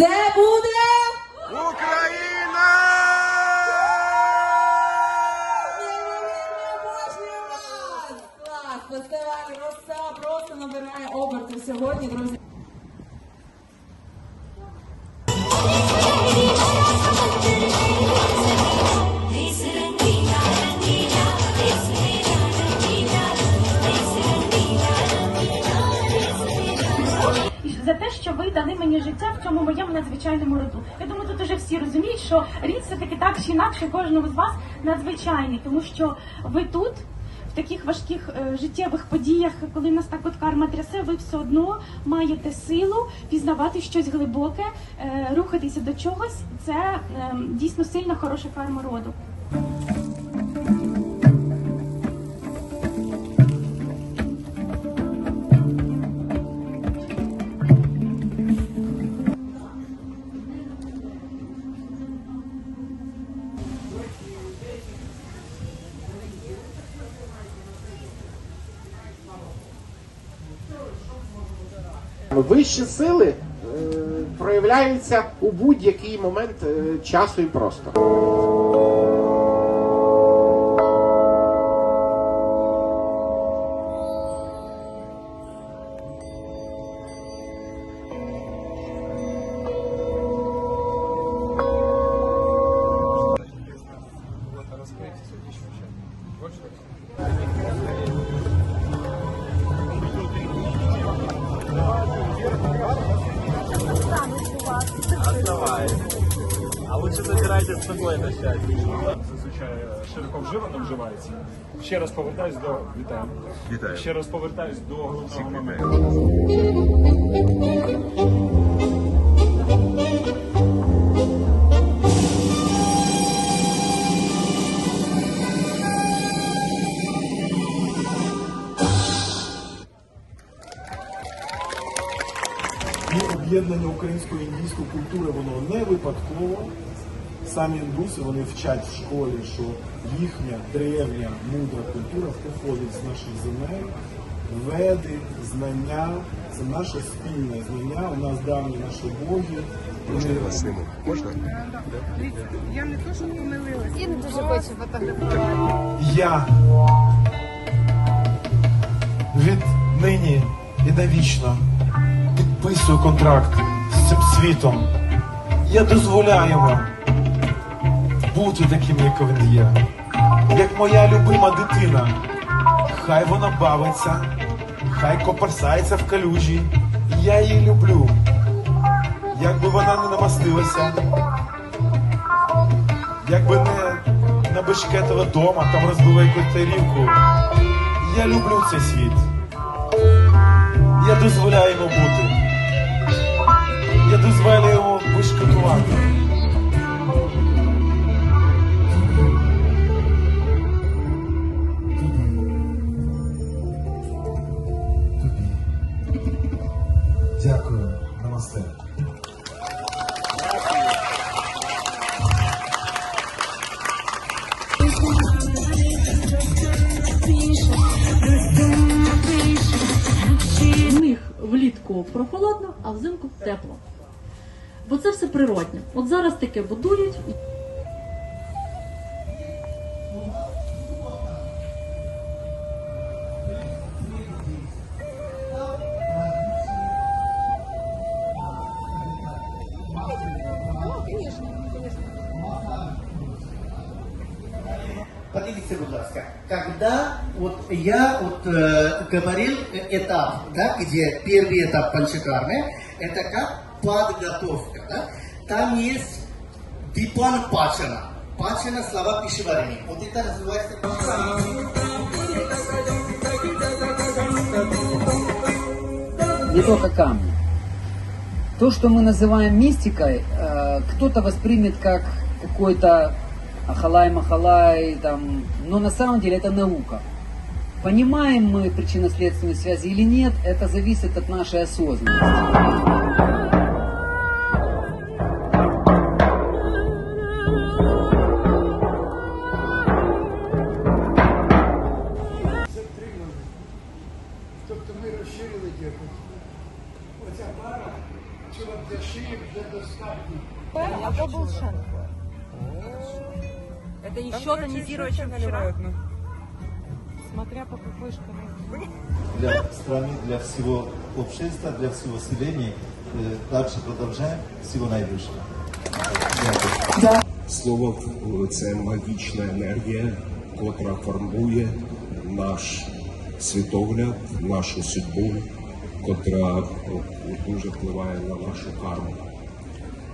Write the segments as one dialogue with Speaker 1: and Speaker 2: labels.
Speaker 1: Це буде
Speaker 2: Україна!
Speaker 1: Клас! Фестиваль Роса просто набирає оберти сьогодні, друзі.
Speaker 3: Те, що ви дали мені життя в цьому моєму надзвичайному роду. Я думаю, тут уже всі розуміють, що рід все таки так чи інакше кожному з вас надзвичайний, тому що ви тут. В таких важких е, життєвих подіях, коли нас так от карма трясе, ви все одно маєте силу пізнавати щось глибоке, е, рухатися до чогось. Це е, дійсно сильна хороша карма роду.
Speaker 2: Вищі сили е, проявляються у будь-який момент е, часу і простору.
Speaker 4: А лучше забирайте з собою на щастя. Зазвичай е, широко вживано вживається. Ще раз повертаюсь до вітаю.
Speaker 5: Вітаю.
Speaker 4: Ще раз повертаюсь до головного моменту.
Speaker 6: Об'єднання української індійської культури воно не випадково. Самі індуси вони вчать в школі, що їхня древня мудра культура походить з наших земель, веди, знання, це наше спільне знання. У нас давні наші боги. Вони
Speaker 5: Можна?
Speaker 6: Я від нині і навічно підписую контракт з цим світом. Я дозволяю вам бути таким, як він є. Як моя любима дитина. Хай вона бавиться, хай коперсається в калюжі. Я її люблю. Як би вона не намастилася, якби не на Бешкетова дома, там розбила якусь тарілку. Я люблю цей світ. Я дозволяю йому бути. Я дозволяю йому вишкетувати. Дякую. Намасте.
Speaker 7: В них влітку прохолодно, а взимку тепло Бо це все природне. От зараз таке будують.
Speaker 8: Подивіться, будь ласка, когда вот я вот э, говорил э, этап, да, где первый этап панчакармы, это как подготовка, да? Там есть дипан пачана. Пачана слова пищеварения. Вот это развивается.
Speaker 9: не только камни. То, что мы называем мистикой, э, кто-то воспримет как какой-то ахалай-махалай, там, но на самом деле это наука. Понимаем мы причинно-следственные связи или нет, это зависит от нашей осознанности.
Speaker 6: Тобто ми розширили діапазон. Оця пара, чи от для шиї вже достатньо.
Speaker 1: Это еще тонизирует, чем вчера.
Speaker 5: для страны, для всего общества, для всего населения. Э, Дальше продолжаем. Всего наилучшего.
Speaker 10: Слово це магічна енергія, котра формує наш світогляд, нашу судьбу, котра дуже впливає на нашу карму.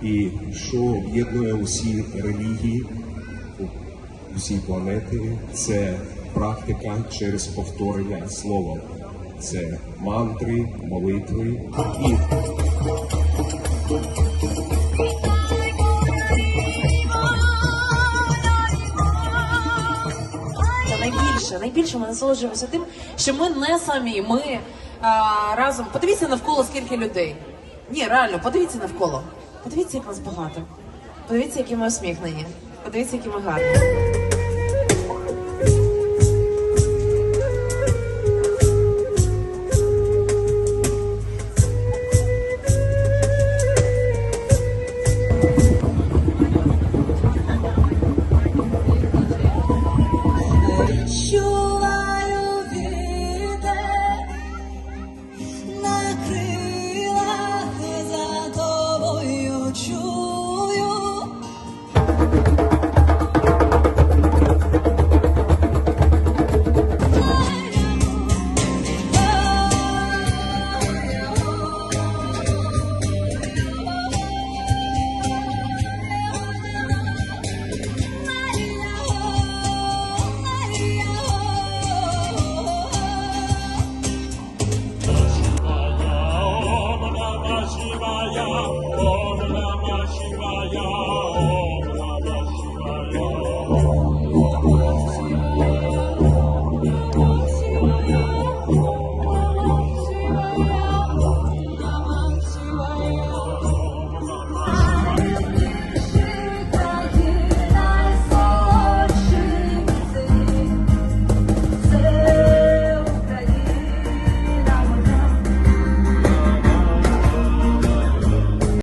Speaker 10: І що об'єднує усі релігії, усі планети, це практика через повторення слова. Це мантри, молитви і
Speaker 1: найбільше, найбільше ми насолоджуємося тим, що ми не самі. Ми а, разом. Подивіться навколо скільки людей. Ні, реально, подивіться навколо. Подивіться, як нас багато. Подивіться, які ми усміхнені. Подивіться, які ми гарні.